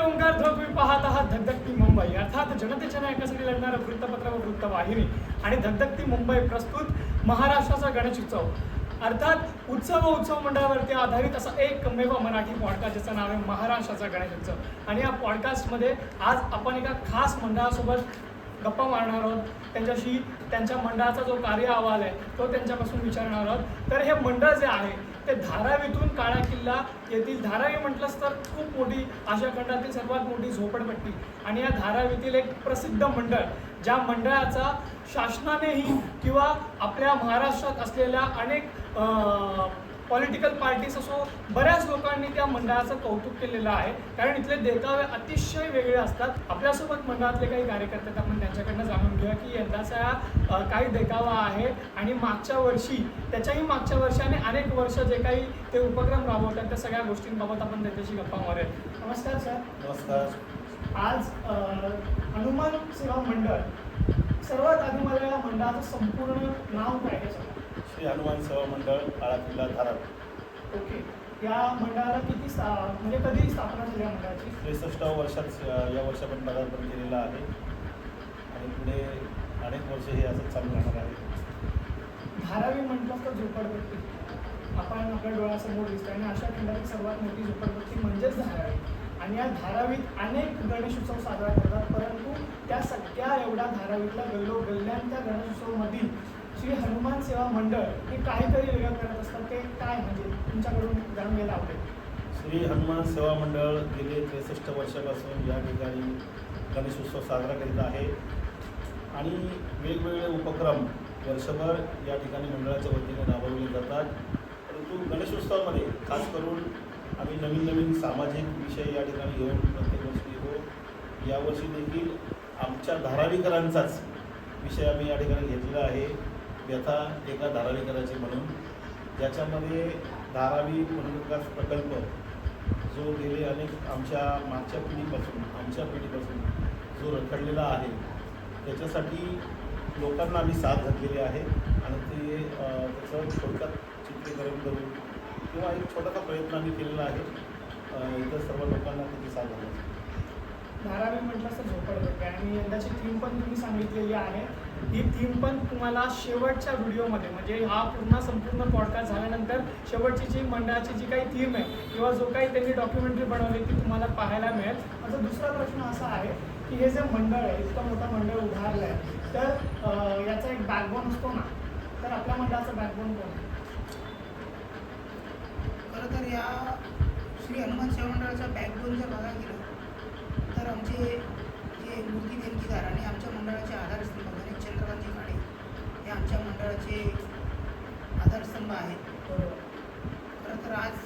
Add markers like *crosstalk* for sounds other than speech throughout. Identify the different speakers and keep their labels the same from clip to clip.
Speaker 1: ओंकार ध्वज तुम्ही पाहत आहात धगधगती मुंबई. अर्थात जनतेच्या नायकासाठी लढणारं वृत्तपत्र व वृत्तवाहिनी आणि धगधगती मुंबई प्रस्तुत महाराष्ट्राचा गणेश उत्सव. अर्थात उत्सव व उत्सव मंडळावरती आधारित असा एकमेव मराठी पॉडकास्ट ज्याचं नाव आहे महाराष्ट्राचा गणेश उत्सव. आणि या पॉडकास्टमध्ये आज आपण एका खास मंडळासोबत गप्पा मारणार आहोत. त्यांच्याशी त्यांच्या मंडळाचा जो कार्य अहवाल आहे तो त्यांच्यापासून विचारणार आहोत. तर हे मंडळ जे आहे ते धारावीतून काळा किल्ला येथील धारावी म्हटलंच तर खूप मोठी आशिया खंडातील सर्वात मोठी झोपडपट्टी. आणि या धारावीतील एक प्रसिद्ध मंडळ ज्या मंडळाचा शासनानेही किंवा आपल्या महाराष्ट्रात असलेल्या अनेक पॉलिटिकल पार्टीज असो बऱ्याच लोकांनी त्या मंडळाचं कौतुक केलेलं आहे. कारण इथले देखावे अतिशय वेगळे असतात. आपल्यासोबत मंडळातले काही कार्यकर्ते आपण त्यांच्याकडनं जाणून घेऊया की यंदाचा काय देखावा आहे आणि मागच्या वर्षी त्याच्याही मागच्या वर्षी आणि अनेक वर्ष जे काही ते उपक्रम राबवतात त्या सगळ्या गोष्टींबाबत आपण त्यांच्याशी गप्पा मारूया. नमस्कार सर.
Speaker 2: नमस्कार.
Speaker 1: आज हनुमान सेवा मंडळ सर्वात आधी मला या मंडळाचं संपूर्ण नाव काय
Speaker 2: श्री हनुमान सेवा मंडळ काळा किल्ला धारावी.
Speaker 1: ओके. या मंडळाला किती स्था म्हणजे कधी स्थापना झाली या मंडळाची?
Speaker 2: त्रेसष्टाव्या वर्षात या वर्षी आपण पदार्पण केलेलं आहे. आणि पुढे अनेक वर्ष हे असंच चालू राहणार आहे.
Speaker 1: धारावी म्हटलं तर झोपडपट्टी. आपण आपल्या डोळ्यासमोर दिसतं आणि अशा खंडातील सर्वात मोठी झोपडपट्टी म्हणजेच धारावी. आणि या धारावीत अनेक गणेशोत्सव साजरा करतात परंतु त्या सगळ्या एवढ्या धारावीतल्या गल्लो गल्ल्यांच्या गणेशोत्सवमधील श्री हनुमान सेवा मंडळ हे काहीतरी वेगळं करत असतात. ते काय म्हणजे तुमच्याकडून जाणून घ्यायला आवडेल?
Speaker 2: श्री हनुमान सेवा मंडळ गेले त्रेसष्ट वर्षापासून या ठिकाणी गणेशोत्सव साजरा करीत आहे. आणि वेगवेगळे उपक्रम वर्षभर या ठिकाणी मंडळाच्या वतीने राबवले जातात. परंतु गणेशोत्सवामध्ये खास करून आम्ही नवीन नवीन सामाजिक विषय या ठिकाणी घेऊन प्रत्येक वर्षी येतो. यावर्षी देखील आमच्या धारावीकरांचाच विषय आम्ही या ठिकाणी घेतलेला आहे. यथा एका धारावी धारावीकराची म्हणून ज्याच्यामध्ये धारावी पुनर्विकास प्रकल्प जो गेले अनेक आमच्या मागच्या पिढीपासून आमच्या पिढीपासून जो रखडलेला आहे त्याच्यासाठी लोकांना आम्ही साथ घातलेली आहे आणि ते त्याचं थोडक्यात चित्रीकरण करून किंवा एक छोटासा प्रयत्न आम्ही केलेला आहे. इतर सर्व लोकांना त्याची साथ घालायची
Speaker 1: धारावी म्हटलं तर झोपडपट्टी आणि यंदाची थीम पण तुम्ही सांगितलेली आहे. ही थीम पण तुम्हाला शेवटच्या व्हिडिओमध्ये म्हणजे हा पूर्ण संपूर्ण पॉडकास्ट झाल्यानंतर शेवटची जी मंडळाची जी काही थीम आहे किंवा जो काही त्यांनी डॉक्युमेंटरी बनवली ती तुम्हाला पाहायला मिळेल. माझा दुसरा प्रश्न असा आहे की हे जे मंडळ आहे इतकं मोठं मंडळ उभारलं आहे तर याचा एक बॅकबोन असतो ना. तर आपल्या मंडळाचा बॅकबोन कोण?
Speaker 3: खरं तर या श्री हनुमान सेवा मंडळाचा बॅकबोन जर बघायला गेलं तर आमचे जे मूर्ती देणगीदार आणि आमच्या मंडळाचे आधारस्तंभ गणेश चंद्रकांतजी काळे हे आमच्या मंडळाचे आधारस्तंभ आहेत. खरं तर आज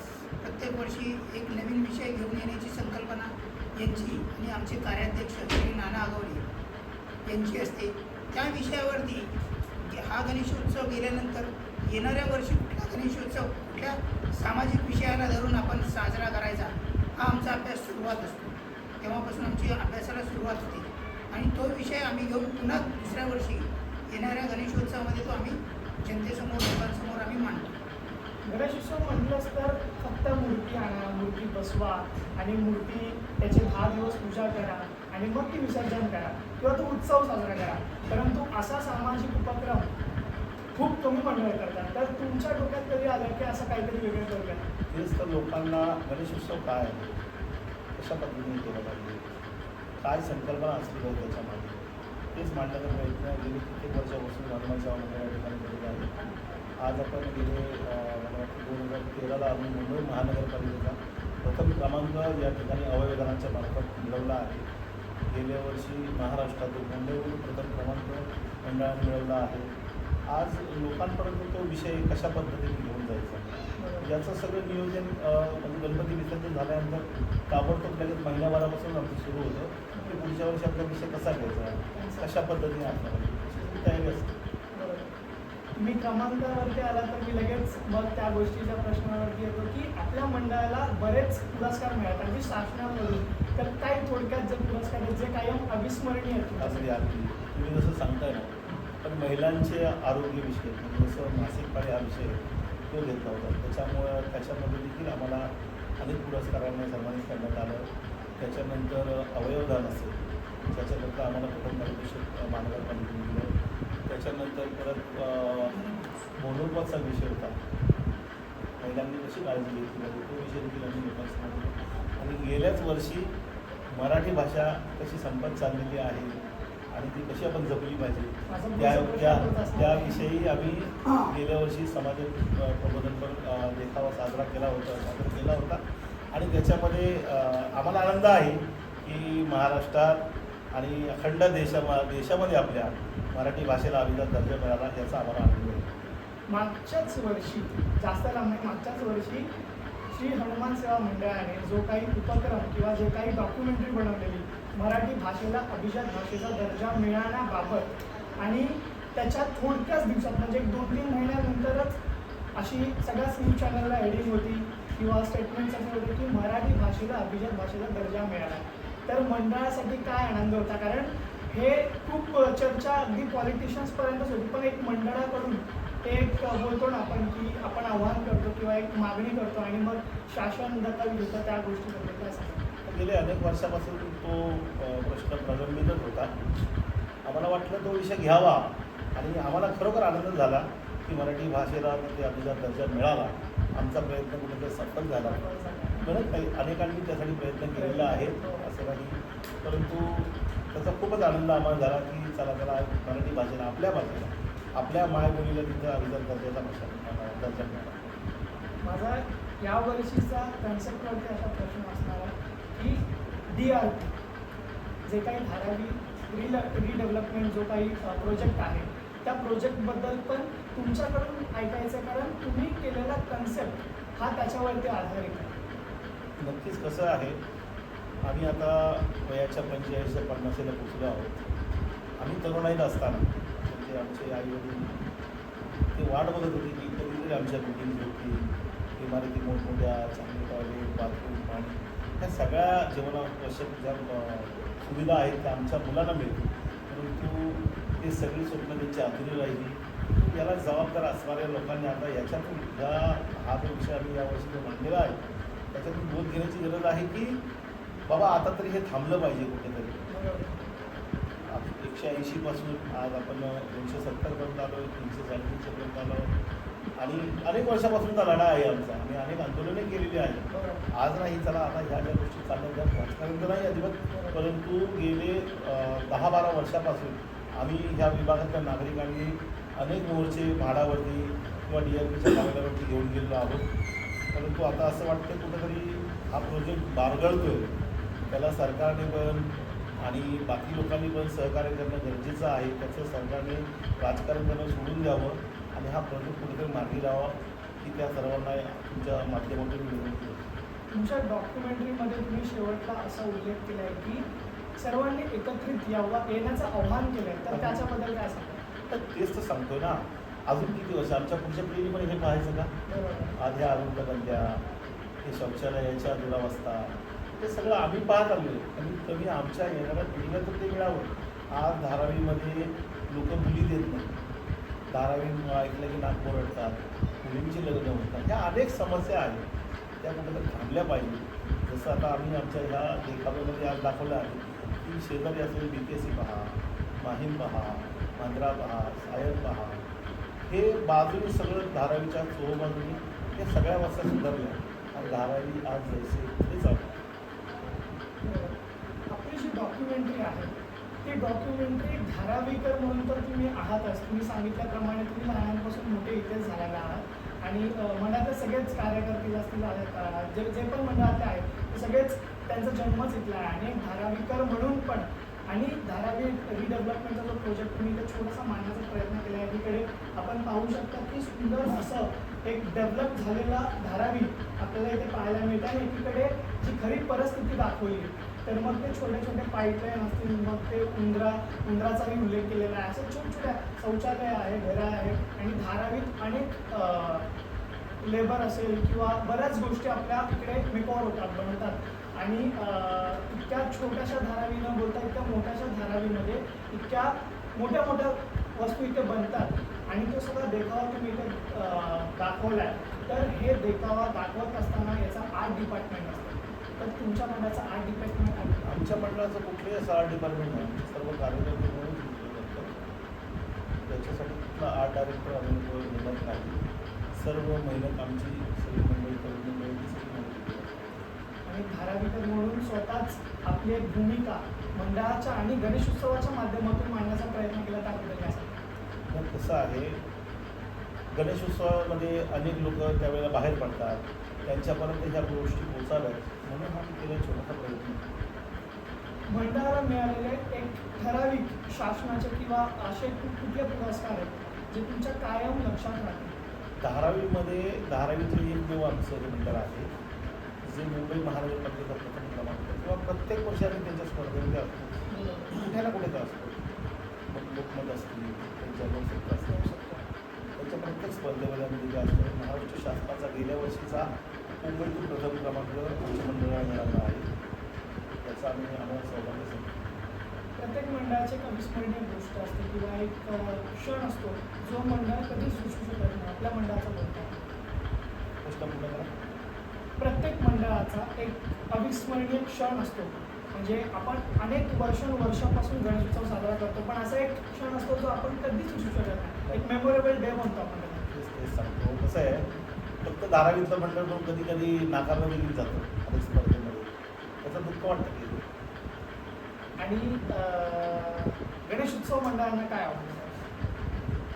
Speaker 3: प्रत्येक वर्षी एक नवीन विषय घेऊन येण्याची संकल्पना यांची आणि आमचे कार्याध्यक्ष श्री नाना आगवले यांची असते. त्या विषयावरती हा गणेशोत्सव गेल्यानंतर येणाऱ्या वर्षी कुठला गणेशोत्सव कुठल्या सामाजिक विषयाला धरून आपण साजरा करायचा हा आमचा अभ्यास सुरुवात असतो. तेव्हापासून आमची अभ्यासाला सुरुवात होते. आणि तो विषय आम्ही घेऊन पुन्हा दुसऱ्या वर्षी येणाऱ्या गणेशोत्सवामध्ये तो आम्ही जनतेसमोर लोकांसमोर आम्ही मांडतो.
Speaker 1: गणेशोत्सव म्हटलंच तर फक्त मूर्ती आणा मूर्ती बसवा आणि मूर्ती त्याचे दहा दिवस पूजा करा आणि मग ती विसर्जन करा किंवा तो उत्सव साजरा करा. परंतु असा सामाजिक उपक्रम खूप कमी मंडळ करतात. तर तुमच्या डोक्यात कधी आलं की असं काहीतरी वेगळं करूया?
Speaker 2: तेच तर लोकांना गणेशोत्सव काय आहे? कशा पद्धतीने केलं पाहिजे काय संकल्पना असली पाहिजे त्याच्यामध्ये? तेच मांडण्याचा प्रयत्न? गेली कित्येक वर्षापासून हनुमान सेवा या ठिकाणी केलेला आहे आज आपण गेले मला वाटतं दोन हजार तेराला आम्ही मुंबई महानगरपालिकेचा प्रथम क्रमांक या ठिकाणी अवयवदानाच्या मार्फत मिळवला आहे. गेल्या वर्षी महाराष्ट्रातून मुंबईवरून प्रथम क्रमांक मंडळाने मिळवला आहे. आज लोकांपर्यंत तो विषय कशा पद्धतीने घेऊन जायचा? याचं सगळं नियोजन म्हणजे गणपती विसर्जन झाल्यानंतर ताबडतोब लगेच महिन्याभरापासून आमचं सुरू होतं. की पुढच्या वर्षी आपला विषय कसा घ्यायचा? कशा पद्धतीने असणार त्याची तयारी असते.
Speaker 1: तुम्ही क्रमांकावरती आला तर मी लगेच मग त्या गोष्टीच्या प्रश्नावरती येतो की आपल्या मंडळाला बरेच पुरस्कार मिळतात. म्हणजे शासनाकडून तर काही थोडक्यात जे पुरस्कार आहेत जे कायम अविस्मरणीय
Speaker 2: तुम्ही जसं सांगताय ना पण महिलांचे आरोग्यविषय म्हणजे जसं मासिक पाळी हा विषय तो घेतला होता. त्याच्यामुळं त्याच्यामध्ये देखील आम्हाला अनेक पुरस्कारांना सन्मानित करण्यात आलं. त्याच्यानंतर अवयवदान असेल त्याच्यानंतर आम्हाला प्रथम मार्गदर्शक महानगरपालिकेने दिलं. त्याच्यानंतर परत मोनोपॉचा विषय होता. महिलांनी कशी काळजी घेतली पाहिजे तो विषय देखील आम्ही लोकांसमोर आणि गेल्याच वर्षी मराठी भाषा कशी संपत चाललेली आहे आणि ती कशी आपण जपली पाहिजे? त्या त्या. त्याविषयी आम्ही गेल्या वर्षी समाज प्रबोधनपर देखावा साजरा केला होता साजरा केला होता. आणि त्याच्यामध्ये आम्हाला आनंद आहे की महाराष्ट्रात आणि अखंड देशा देशामध्ये आपल्या मराठी भाषेला अभिजात दर्जा मिळाला याचा आम्हाला आनंद आहे.
Speaker 1: मागच्याच वर्षी जास्त लांब नाही मागच्याच वर्षी श्री हनुमान सेवा मंडळाने जो काही उपक्रम किंवा जे काही डॉक्युमेंटरी बनवलेली मराठी भाषेला अभिजात भाषेचा दर्जा मिळवण्याबाबत आणि त्याच्या थोडक्याच दिवसात म्हणजे एक दोन तीन महिन्यानंतरच अशी सगळ्याच न्यूज चॅनलला हेडिंग होती किंवा स्टेटमेंट्स असे होते की मराठी भाषेला अभिजात भाषेचा दर्जा मिळाला. तर मंडळासाठी काय आनंद होता? कारण हे खूप चर्चा अगदी पॉलिटिशियन्सपर्यंतच होती. पण एक मंडळाकडून एक बोलतो ना आपण की आपण आव्हान करतो किंवा एक मागणी करतो आणि मग शासन दखल घेतं त्या गोष्टी
Speaker 2: गेले अनेक वर्षापासून तो प्रश्न प्रलंबितच होता. आम्हाला वाटलं तो विषय घ्यावा आणि आम्हाला खरोखर आनंद झाला की मराठी भाषेला ते अभिजात दर्जा मिळाला आमचा प्रयत्न कुठेतरी सफल झाला. बरं काही अनेकांनी त्यासाठी प्रयत्न केलेला आहे असं नाही परंतु त्याचा खूपच आनंद आम्हाला झाला की चला चला मराठी भाषेला आपल्या भाषेला आपल्या मायबोलीला तिथं अभिजात दर्जाचा भाषा दर्जा मिळाला.
Speaker 1: माझा या वर्षीचा कन्सेप्टवरती असा प्रश्न असणार आहे की डी आर टी जे काही धारावी रिल रिडेव्हलपमेंट जो काही प्रोजेक्ट आहे त्या प्रोजेक्टबद्दल पण तुमच्याकडून ऐकायचं कारण तुम्ही केलेला कन्सेप्ट हा त्याच्यावरती आधारित आहे.
Speaker 2: नक्कीच कसं आहे आम्ही आता वयाच्या पंचेचाळीसच्या पन्नासेला पोचलो आहोत. आम्ही तरुणाईत असताना म्हणजे आमचे आई वडील ते वाट बघत होते की कधीतरी आमच्या बिल्डिंग होती इमारती मोठमोठ्या चांगले टॉयलेट बाथरूम पाणी ह्या सगळ्या जीवनावश्यक ज्या सुविधा आहेत त्या आमच्या मुलांना मिळतील. परंतु ते सगळी स्वप्न त्यांची अधुरी राहिली. याला जबाबदार असणाऱ्या लोकांनी आता याच्यातून ह्या हा जो विषय आम्ही यावर्षी जो मांडलेला आहे त्याच्यातून बोध घेण्याची गरज आहे की बाबा आता तरी हे थांबलं पाहिजे कुठेतरी. एकशे ऐंशीपासून आज आपण दोनशे सत्तरपर्यंत आलो तीनशे साडेतीनशेपर्यंत आलो. आणि अनेक वर्षापासूनचा लढा आहे आमचा. आणि अनेक आंदोलने केलेली आहेत. आज नाही चला आता ह्या ज्या गोष्टी चालल्या त्या राजकारण तर नाही अजिबात. परंतु गेले दहा बारा वर्षापासून आम्ही ह्या विभागातल्या नागरिकांनी अनेक मोर्चे म्हाडावरती किंवा डी आर पीच्या कार्यालयावरती घेऊन गेलेलो आहोत. परंतु आता असं वाटतं कुठंतरी हा प्रोजेक्ट बारगळतोय. त्याला सरकारने पण आणि बाकी लोकांनी पण सहकार्य करणं गरजेचं आहे. त्याचं सरकारने राजकारण करणं सोडून द्यावं आणि हा प्रोजेक्ट कुठेतरी मार्गी लावा की त्या सर्वांना तुमच्या माध्यमातून मी विनंती
Speaker 1: तुमच्या डॉक्युमेंटरीमध्ये तुम्ही शेवटला असा उल्लेख केला आहे की सर्वांनी एकत्रित यावं येण्याचं आव्हान केलं आहे तर त्याच्याबद्दल काय सांगा
Speaker 2: तर तेच तर सांगतोय ना. अजून किती वर्ष? आमच्या पुढच्या पिढीने पण हे पाहायचं का?
Speaker 1: बरोबर.
Speaker 2: आधी आरोग्य बंद्या हे शौचालयाच्या दुरावस्था. ते सगळं आम्ही पाहत आलो आहे. कमीत कमी आमच्या येणाऱ्या पिढीला तर ते मिळावं. आज धारावीमध्ये लोक मुली देत नाही धारावी ऐकलं की नाक ओरडतात मुलींची लग्न होतात. ह्या अनेक समस्या आहेत. त्या कुठेतरी थांबल्या पाहिजे. जसं आता आम्ही आमच्या ह्या देखाव्यामध्ये आज दाखवलं आहे की शेजारी असेल बी के सी पहा माहीम पहा मांजरा पहा सायन पहा हे बाजूने सगळं धारावीच्या चोबाजूने हे सगळ्या वस्त्या सुधारल्या. आणि धारावी आज जैसे हे चालू
Speaker 1: आपली जी डॉक्युमेंटरी आहे ती डॉक्युमेंटरी धारावीकर म्हणून तर तुम्ही आहातच. तुम्ही सांगितल्याप्रमाणे तुम्ही लहानांपासून मोठे इतिहास झालेला आहात. आणि अं, मंडळातले सगळेच कार्यकर्ते असतील आहेत, जे जे पण मंडळातले आहेत ते सगळेच त्यांचा जन्मच इथला आहे. आणि धारावीकर म्हणून पण आणि धारावी रिडेव्हलपमेंटचा जो प्रोजेक्ट तुम्ही इथे छोटासा मांडण्याचा प्रयत्न केला आहे तिकडे आपण पाहू शकता की सुंदर असं एक डेव्हलप झालेला धारावी आपल्याला इथे पाहायला मिळतं आणि एकीकडे जी खरी परिस्थिती दाखवली तर मग ते छोटे छोटे पाईपलाईन असतील मग ते उंदरा उंदराचाही उल्लेख केलेला आहे. असं छोट छोट्या शौचालय आहे घरं आहे आणि धारावीत अनेक लेबर असेल किंवा बऱ्याच गोष्टी आपल्या इकडे मेकॉर होतात बनवतात आणि इतक्या छोट्याशा धारावी न बोलता इतक्या मोठ्याशा धारावीमध्ये इतक्या मोठ्या मोठ्या वस्तू इथे बनतात. आणि तो सगळा देखावा तुम्ही इथे दाखवला आहे तर हे देखावा दाखवत असताना याचा आर्ट डिपार्टमेंट असतो. तर तुमच्या मंडळाचा आर्ट डिपार्टमेंट आहे
Speaker 2: आमच्या मंडळाचं कुठलेही असं आर्ट डिपार्टमेंट नाही. आमचे सर्व कार्यकर्ते जातात त्याच्यासाठी कुठला आर्ट डायरेक्टर आम्ही निवडत नाही. सर्व मेहनत आमची सगळी मंडळी करून.
Speaker 1: आणि धारावीकर म्हणून स्वतःच आपली एक भूमिका मंडळाच्या आणि गणेश उत्सवाच्या माध्यमातून मांडण्याचा प्रयत्न केला त्याबद्दल काय?
Speaker 2: मग कसं आहे. गणेशोत्सवामध्ये अनेक लोक त्यावेळेला बाहेर पडतात. त्यांच्यापर्यंत ह्या गोष्टी पोचाव्यात म्हणून हा मी केला छोटासा प्रयत्न.
Speaker 1: मंडळाला मिळालेले एक ठराविक शासनाचे किंवा असे कुठले पुरस्कार आहेत जे तुमच्या कायम लक्षात राहतील?
Speaker 2: धारावीमध्ये धारावीचं एक देव आमचं जे मंडळ आहे जे मुंबई महानगरपालिकेचा प्रथम क्रमांक किंवा प्रत्येक वर्षी आम्ही त्यांच्या स्पर्धेमध्ये असतो. कुठे ना कुठे तर असतो. मग लोकमत असतील त्यांच्या लोकसत्ता असतील. त्यांच्या प्रत्येक स्पर्धेमध्ये आम्ही तिथे असतो. महाराष्ट्र शासनाचा गेल्या वर्षीचा मुंबईतून प्रथम क्रमांक आमच्या मंडळाला मिळाला आहे त्याचा आम्ही आम्हाला समजतो
Speaker 1: प्रत्येक मंडळाची एक अविस्मरणीय गोष्ट असते किंवा एक क्षण असतो जो मंडळ कधीच विसरू शकत नाही आपल्या मंडळाचा बोलतो. प्रत्येक मंडळाचा एक अविस्मरणीय क्षण असतो. म्हणजे आपण अनेक वर्षानुवर्षापासून गणेशोत्सव साजरा करतो पण असा एक क्षण असतो जो आपण कधीच विसरू शकत नाही. एक मेमोरेबल डे म्हणतो आपण
Speaker 2: कसं आहे फक्त धारावीचं मंडळ पण कधी कधी नाकारलं देखील जातं अनेक स्पर्धेमध्ये. त्याचं दुःख वाटतं की.
Speaker 1: आणि गणेशोत्सव मंडळांना काय आवडतं?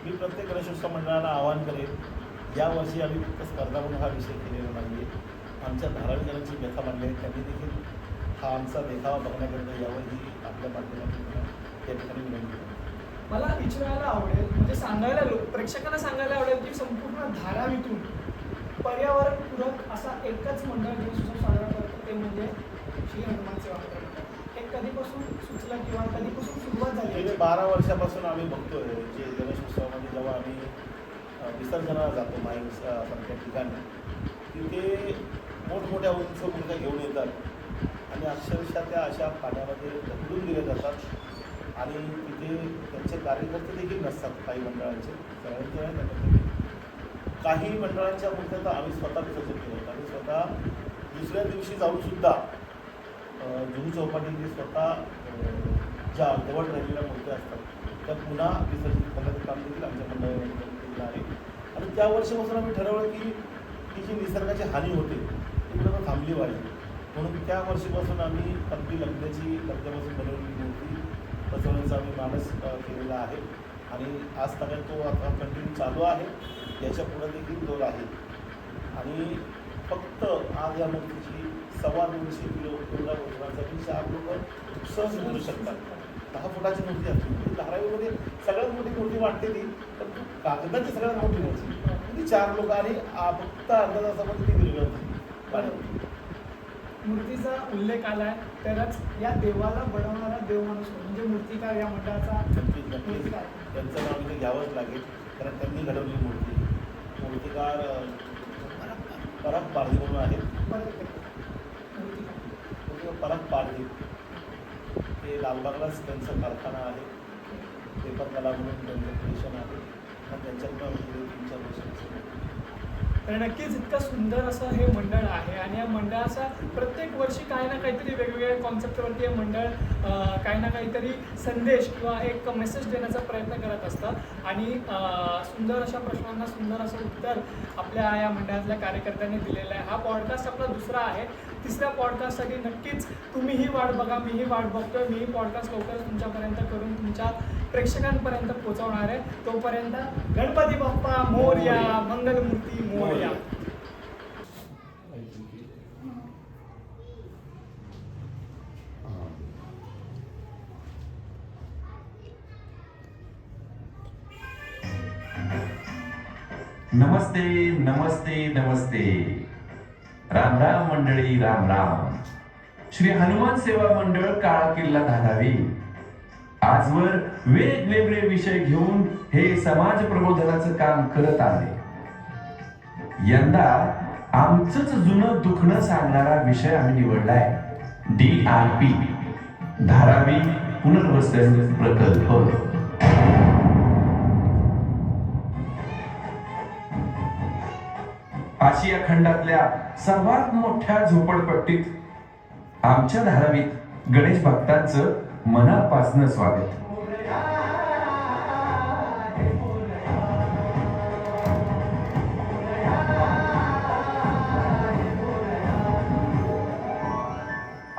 Speaker 2: मी प्रत्येक गणेशोत्सव मंडळाला आवाहन करेन यावर्षी आम्ही फक्त स्पर्धा म्हणून हा विषय केलेला नाही आमच्या धारावीकरांची व्यथा मांडली आहे त्यांनी देखील हा आमचा देखावा बघण्याकरता यावरही आपल्या माध्यमातून मला त्या ठिकाणी विनंती करतो.
Speaker 1: मला विचारायला आवडेल म्हणजे सांगायला प्रेक्षकांना सांगायला आवडेल की संपूर्ण धारावीतून पर्यावरणपूरक असा एकच मंडळ गणेशोत्सव साजरा करतो ते म्हणजे श्री हनुमान सेवा हे कधीपासून सुचलं किंवा कधीपासून सुरुवात झाली?
Speaker 2: गेले बारा वर्षापासून आम्ही बघतोय जे गणेशोत्सवामध्ये जेव्हा आम्ही विसर्जनाला जातो माई सारख्या ठिकाणी तिथे मोठमोठ्या उंच मुलगा घेऊन येतात. आणि अक्षरशः त्या अशा पाण्यामध्ये ढकलून दिल्या जातात. आणि तिथे त्यांचे कार्यकर्ते देखील नसतात काही मंडळांचे. सगळ्यांचे नाही काही मंडळांच्या मूर्त्या तर आम्ही स्वतः विसर्जन केलं होतं आम्ही स्वतः दुसऱ्या दिवशी जाऊन सुद्धा अ, जुहू स्वतः ज्या अर्धवट राहिलेल्या मूर्त्या असतात त्या पुन्हा विसर्जित करण्याचं काम देखील आमच्या मंडळाने केलेलं आहे. आणि त्या वर्षापासून आम्ही ठरवलं की ती जी निसर्गाची हानी होते ती कुठं थांबली पाहिजे. म्हणून त्या वर्षीपासून आम्ही अगदी लग्नाची लग्नापासून बनवलेली मूर्ती बसवण्याचा आम्ही मानस केलेला आहे. आणि आज तक तो आता कंटिन्यू चालू आहे. याच्यापुढे देखील तो राहील आणि फक्त आज या मूर्तीची सव्वा दोनशे किलो एवढा वजनासाठी चार लोक सहज बोलू शकतात. दहा फुटाची मूर्ती असते. ती धारावीमध्ये सगळ्यात मोठी मूर्ती वाटते ती पण ती कागदाची सगळ्यात मोठी मूर्ती. ती चार लोक आणि फक्त अर्धा तासामध्ये ती विरघळते
Speaker 1: मूर्तीचा उल्लेख आलाय तरच या देवाला बनवणारा देव माणूस? म्हणजे मूर्तिकार या मंडळाचा
Speaker 2: त्यांचं नाव इथे घ्यावंच लागेल कारण त्यांनी घडवली मूर्ती. मूर्तिकार परब परत पारधी म्हणून आहेत.
Speaker 1: परत
Speaker 2: पारधी. ते लालबागलाच त्यांचा कारखाना आहे. पेपर कला म्हणून त्यांचं क्रिएशन आहे. आणि त्यांच्याकडून म्हणजे तीन चार वर्षांचं
Speaker 1: तर नक्कीच इतकं सुंदर असं हे मंडळ आहे. आणि या मंडळाचा प्रत्येक वर्षी काही ना काहीतरी वेगवेगळ्या कॉन्सेप्टवरती हे मंडळ काही ना काहीतरी संदेश किंवा एक मेसेज देण्याचा प्रयत्न करत असतं. आणि सुंदर अशा प्रश्नांना सुंदर असं उत्तर आपल्या या मंडळातल्या कार्यकर्त्यांनी दिलेलं आहे. हा पॉडकास्ट आपला दुसरा आहे. तिसऱ्या पॉडकास्टसाठी नक्कीच तुम्हीही वाट बघा मीही वाट बघतोय मीही पॉडकास्ट लवकरच तुमच्यापर्यंत करून तुमच्या प्रेक्षकांपर्यंत पोहोचवणार आहे. तोपर्यंत गणपती बाप्पा मोरया मंगलमूर्ती मोरया.
Speaker 4: नमस्ते नमस्ते नमस्ते. राम राम मंडळी राम राम. श्री हनुमान सेवा मंडळ काळा किल्ला धारावी आजवर वेगवेगळे विषय घेऊन हे समाज प्रबोधनाचं काम करत आले. यंदा आमचंच जुनं दुखणं सांगणारा विषय आम्ही निवडलाय. डी आर पी धारावी पुनर्वसन प्रकल्प. आशिया खंडातल्या सर्वात मोठ्या झोपडपट्टीत आमच्या धारावीत गणेश भक्तांचं मनापासनं स्वागत.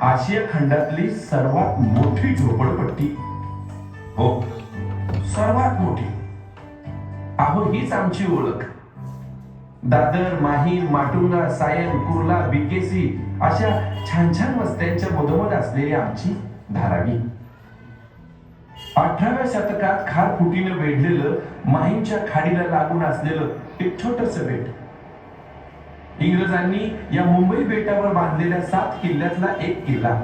Speaker 4: आशिया खंडातली सर्वात मोठी झोपडपट्टी. हो सर्वात मोठी. अहो हीच आमची ओळख. दादर माहीर माटुंगा सायन कुर्ला बिकेसी अशा छान छान वस्त्यांच्या मधोमध असलेली आमची धारावी. अठराव्या शतकात खार फुटीनं वेढलेलं माहीमच्या खाडीला लागून असलेलं एक छोटस बेट. इंग्रजांनी या मुंबई बेटावर बांधलेल्या सात किल्ल्यातला एक किल्ला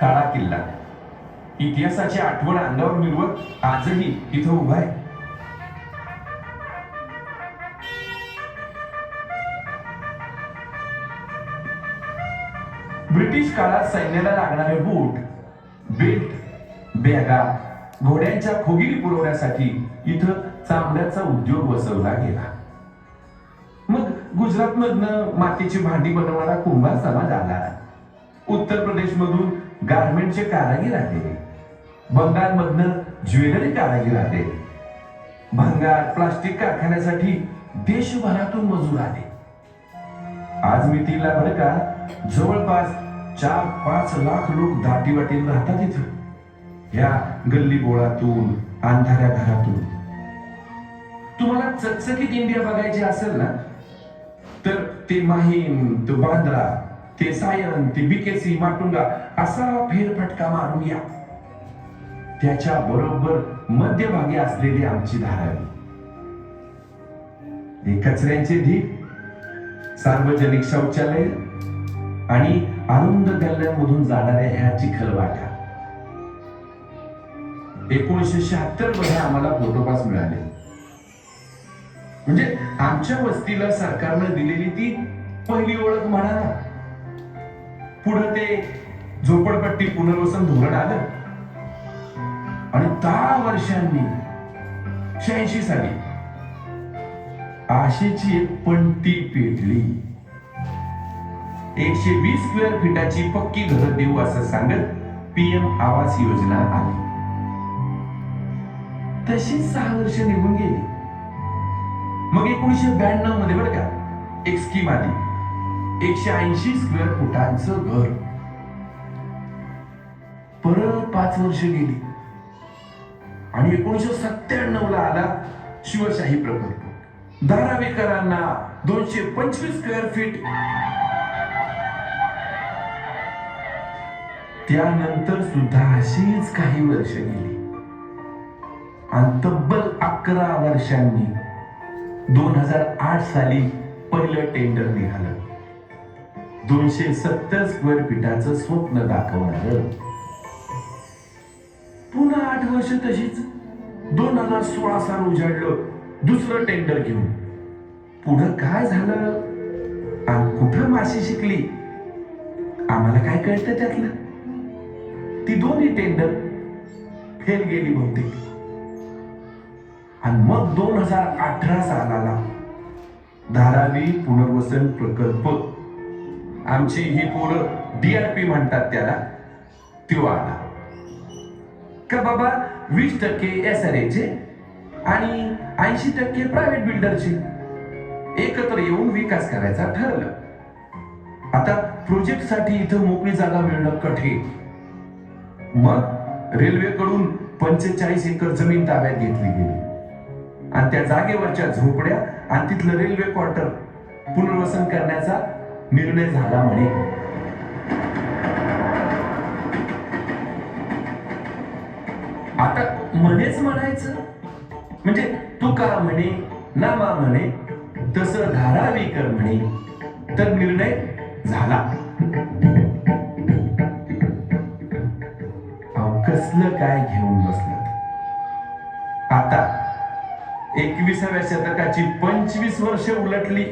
Speaker 4: काळा किल्ला. इतिहासाची आठवण अंगावर मिरवत आजही इथं उभा आहे. ब्रिटिश काळात सैन्याला लागणारे बूट बेल्ट बॅगा घोड्यांच्या खोगिरी पुरवण्यासाठी इथं चांबड्याचा उद्योग वसवला गेला. मग गुजरात मधनं मातीची भांडी बनवणारा कुंभार समाज आला. उत्तर प्रदेश मधून गारमेंटचे कारागीर आले. बंगाल बंगालमधनं ज्वेलरी कारागीर आले. भंगार प्लास्टिक कारखान्यासाठी देशभरातून मजूर आले. आज मी तिला बरं का जवळपास चार पाच लाख लोक दाटीवाटीला राहतात इथं. या गल्ली बोळातून अंधाऱ्या घरातून. तुम्हाला चकचकीत इंडिया बघायची असेल ना तर ते माहीम तो बांद्रा ते सायन ते बिकेसी माटुंगा असा फेरफटका मारून या. त्याच्या बरोबर मध्यभागी असलेली आमची धारावी. कचऱ्यांचे ढीग सार्वजनिक शौचालय आणि आनंद गल्ल्यांमधून जाणाऱ्या ह्या चिखलवाटा एकोणीसशे शहात्तरमध्ये आम्हाला फोटोपास मिळाले. म्हणजे आमच्या वस्तीला सरकारनं दिलेली ती पहिली ओळख म्हणा ना. पुढे ते झोपडपट्टी पुनर्वसन धोरण आलं. आणि दहा वर्षांनी शहाऐंशी साली आशेची एक पंटी पेटली. एकशे वीस स्क्वेअर फीटाची पक्की घर देऊ असं सांगत पीएम आवास योजना आली. तशीच सहा वर्ष निघून गेली. मग एकोणीशे ब्याण्णवमध्ये बरं का एक स्कीम आली. एकशे ऐंशी स्क्वेअर फुटांचं घर. परत पाच वर्ष गेली. आणि एकोणीशे सत्त्याण्णव ला आला शिवशाही प्रकल्प. धारावीकरांना दोनशे पंचवीस स्क्वेअर फीट त्यानंतर सुद्धा अशीच काही वर्ष गेली. आणि तब्बल अकरा वर्षांनी दोन हजार आठ साली पहिलं टेंडर निघालं. दोनशे सत्तर स्क्वेअर फीटाचं स्वप्न दाखवणार. पुन्हा आठ वर्ष तशीच दोन हजार सोळा साल उजाडलं दुसरं टेंडर घेऊन. पुढं काय झालं? आणि कुठं माशी शिकली? आम्हाला काय कळतं त्यातलं? ती दोन्ही टेंडर फेल गेली बहुतेक. आणि मग दोन हजार अठरा सालाला धारावी पुनर्वसन प्रकल्प आमची ही पोरं डीआरपी म्हणतात त्याला तो आला. का बाबा वीस टक्के एस आर चे आणि ऐंशी टक्के प्रायव्हेट बिल्डरचे एकत्र येऊन विकास करायचा ठरलं. आता प्रोजेक्टसाठी इथं मोकळी जागा मिळणं कठीण. मग रेल्वेकडून पंचेचाळीस एकर जमीन ताब्यात घेतली गेली. आणि त्या जागेवरच्या झोपड्या आणि तिथलं रेल्वे क्वार्टर पुनर्वसन करण्याचा निर्णय झाला म्हणे. आता म्हणेच म्हणायचं. म्हणजे तू का म्हणे नामा म्हणे तस धारावी कर म्हणे. तर निर्णय झाला. कसलं काय घेऊन बसलं? आता एकविसाव्या शतकाची पंचवीस वर्ष उलटली.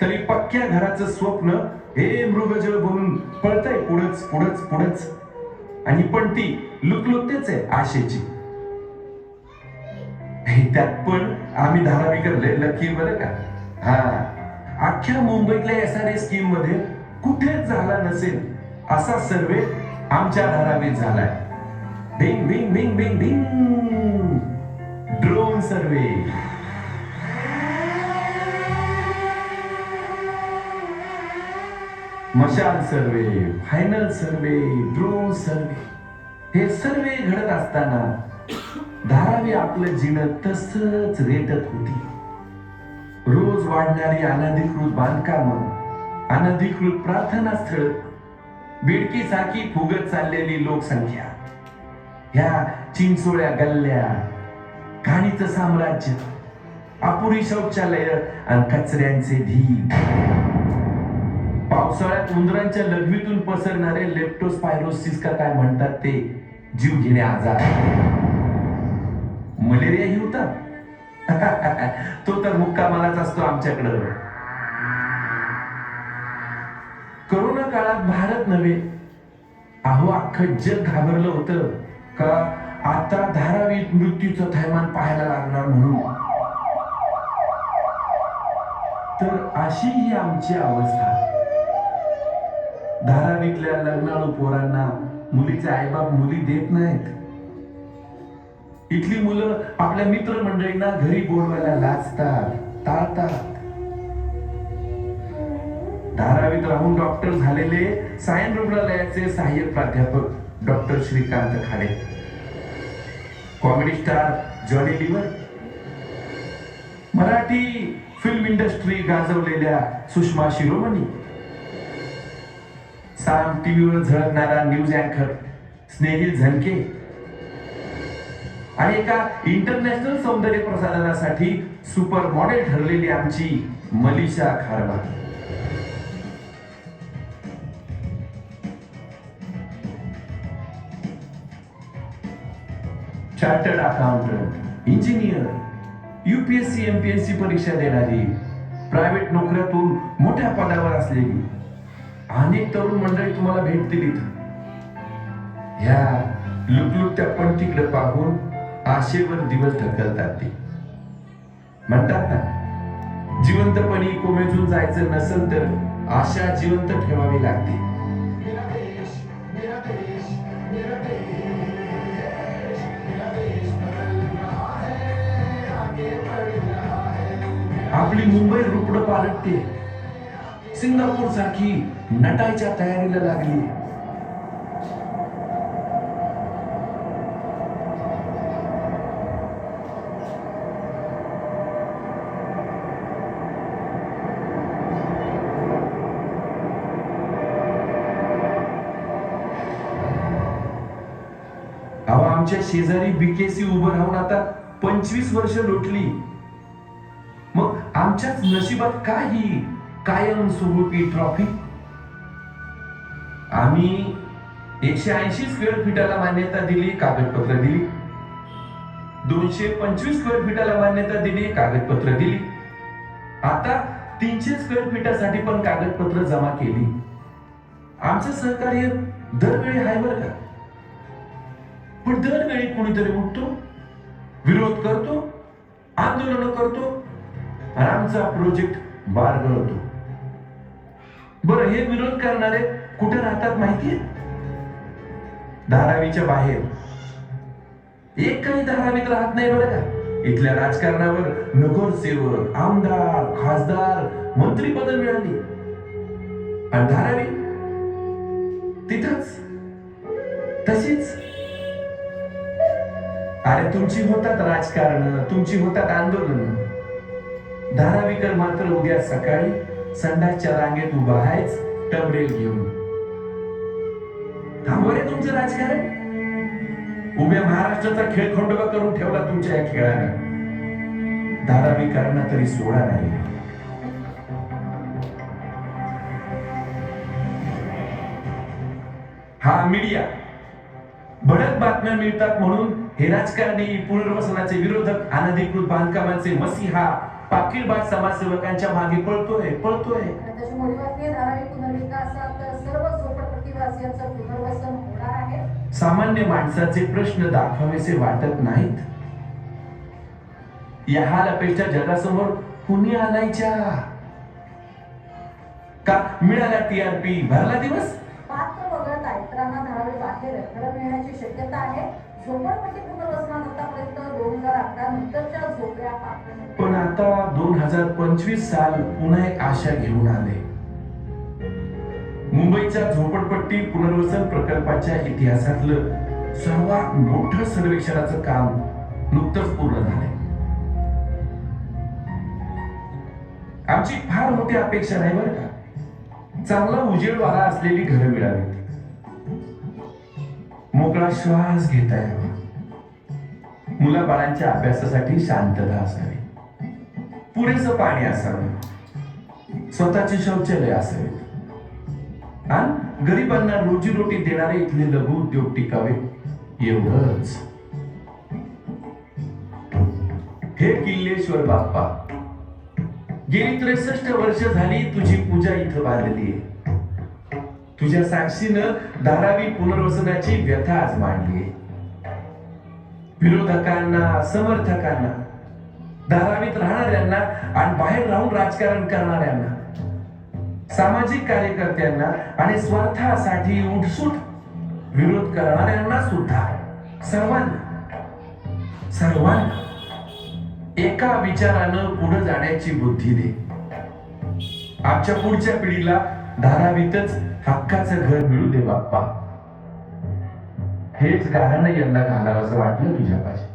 Speaker 4: तरी पक्क्या घराचं स्वप्न हे मृगजळ बनून पळतय पुढच पुढच पुढच. आणि पण ती लुकलुकतेच आहे आशेची. त्यात पण आम्ही धारावीकर लय लकी बरं का? हा. अख्ख्या मुंबईतल्या एस आर स्कीममध्ये कुठेच झाला नसेल असा सर्वे आमच्या धारावीत झालाय. बिंग बिंग बिंग बिंग बिंग ड्रोन सर्वे मशाल सर्वे फायनल सर्वे ड्रोन सर्वे हे सर्वे घडत असताना धारावी आपलं जिणं तसंच रेटत होती. रोज वाढणारी अनधिकृत बांधकाम अनधिकृत प्रार्थना स्थळ फुगत चाललेली लोकसंख्या. ह्या चिंचोळ्या गल्ल्या घाणीचं साम्राज्य अपुरी शौचालय आणि कचऱ्यांचे ढीग. पावसाळ्यात उंदरांच्या लघवीतून पसरणारे लेप्टोस्पायरोसिस का काय म्हणतात ते जीव घेणे आजार. मलेरियाही होता. *laughs* तो तर मुक्कामालाच असतो आमच्याकडं. करोना काळात भारत नव्हे. अहो अख्खं जग घाबरलं होतं का? आता धारावीत मृत्यूचं थैमान पाहायला लागणार म्हणून. तर अशी ही आमची अवस्था. धारावीतल्या लग्नाळू पोरांना मुलीचे आईबाप मुली देत नाहीत. इथली मुलं आपल्या मित्रमंडळींना घरी बोलवायला लाजतात टाळतात धारावीत राहून डॉक्टर झालेले सायन रुग्णालयाचे सहाय्यक प्राध्यापक doctor Shrikant Khade. Comedy star Johnny Lever Marathi film industry गाजवलेल्या सुषमा शिरोमणी. साम टीव्हीवर झळकणारा न्यूज अँकर स्नेहिल झनके. आणि एका इंटरनॅशनल सौंदर्य प्रसाधनासाठी सुपर मॉडेल ठरलेली आमची Malisha Kharwa. Chartered accountant engineer UPSC MPSC परीक्षा देणारी प्रायव्हेट नोकऱ्यातून मोठ्या पदावर असलेली अनेक तरुण मंडळी तुम्हाला भेटतील इथं ह्या लुकलुकत्या पंक्तीकडे पाहून आशेवर दिवस ढकलतात ते. म्हणतात ना जिवंतपणी कोमेजून जायचं नसेल तर आशा जिवंत ठेवावी लागते. आपली मुंबई रुपड पालटते. सिंगापूर सारखी नटायच्या तयारीला लागली. अहो आमच्या शेजारी बीकेसी उभं राहून आता पंचवीस वर्ष लुटली. आमच्याच नशिबात काय ही कायम स्वरूपी ट्रॉफी आम्ही एकशे ऐंशी स्क्वेअर फीटाला मान्यता दिली कागदपत्र दिली. दोनशे पंचवीस स्क्वेअर फीटाला मान्यता दिली कागदपत्र दिली. आता तीनशे स्क्वेअर फीटासाठी पण कागदपत्र जमा केली. आमचं सहकार्य दरवेळी आहे बरं का? पण दरवेळी कोणीतरी उठतो विरोध करतो आंदोलन करतो आमचा प्रोजेक्ट बारगळतो. बरं हे विरोध करणारे कुठे राहतात माहितीये? धारावीच्या बाहेर. एक काही धारावीत राहत नाही बरं का? इथल्या राजकारणावर नगरसेवक आमदार खासदार मंत्रीपद मिळाली. आणि धारावी तिथंच. तशीच. अरे तुमची होतात राजकारण तुमची होतात आंदोलन. धारावीकर मात्र उद्या सकाळी संडासच्या रांगेत उभा आहेच टबरेल घेऊन. थांबव रे तुमचं राजकारण. उभ्या महाराष्ट्राचा खेळ खंडोबा करून ठेवला तुमच्या या खेळाने. धारावीकरांना तरी सोडा नाही. हा मीडिया. भडक बातम्या मिळतात म्हणून हे राजकारणी पुनर्वसनाचे विरोधक अनधिकृत बांधकामांचे मसीहा पाकिरबाज समाजसेवकांच्या मागे पळतोय पळतोय. सामान्य माणसाचे प्रश्न दाखवावेसे वाटत नाहीत. या हाल अपेक्षा जगासमोर कुणी आणायच्या? का मिळाला टीआरपी भरला दिवस?
Speaker 5: पात्र वगळण्यात इतरांना धारावी बाहेर मिळण्याची शक्यता आहे. झोपडपट्टी आतापर्यंत दोन हजार अकरा नंतरच्या झोपड्या
Speaker 4: पण आता दोन हजार पंचवीस साल पुन्हा एक आशा घेऊन आले. मुंबईच्या झोपडपट्टी पुनर्वसन प्रकल्पाच्या इतिहासातलं सर्वात मोठं सर्वेक्षणाचं काम नुकतंच पूर्ण झालंय. आमची फार मोठी अपेक्षा नाही बरं का? चांगला उजेडवाला असलेली घरं मिळावीत. मोकळा श्वास घेता यावा. मुलाबाळांच्या अभ्यासासाठी शांतता असावी. पुरेसं पाणी असावं. स्वतःचे शौचालय असावे. आणि गरिबांना रोजीरोटी देणारे इथले लघु उद्योग टिकावे. एवढंच. हे किल्लेश्वर बाप्पा गेली त्रेसष्ट वर्ष झाली तुझी पूजा इथं बांधली आहे. तुझ्या साक्षीनं धारावी पुनर्वसनाची व्यथा आज मांडली. विरोधकांना समर्थकांना धारावीत राहणाऱ्यांना आणि बाहेर राहून राजकारण करणाऱ्यांना सामाजिक कार्यकर्त्यांना आणि स्वार्थासाठी उठसूट विरोध करणाऱ्यांना सुद्धा सर्वांना सर्वांना एका विचारानं पुढे जाण्याची बुद्धी दे. आमच्या पुढच्या पिढीला धारावीतच हक्काचं घर मिळू दे बाप्पा. हेच गाणं यंदा घालावं असं वाटलं तुझ्या पाशी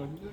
Speaker 2: सुंदर
Speaker 1: परफेक्ट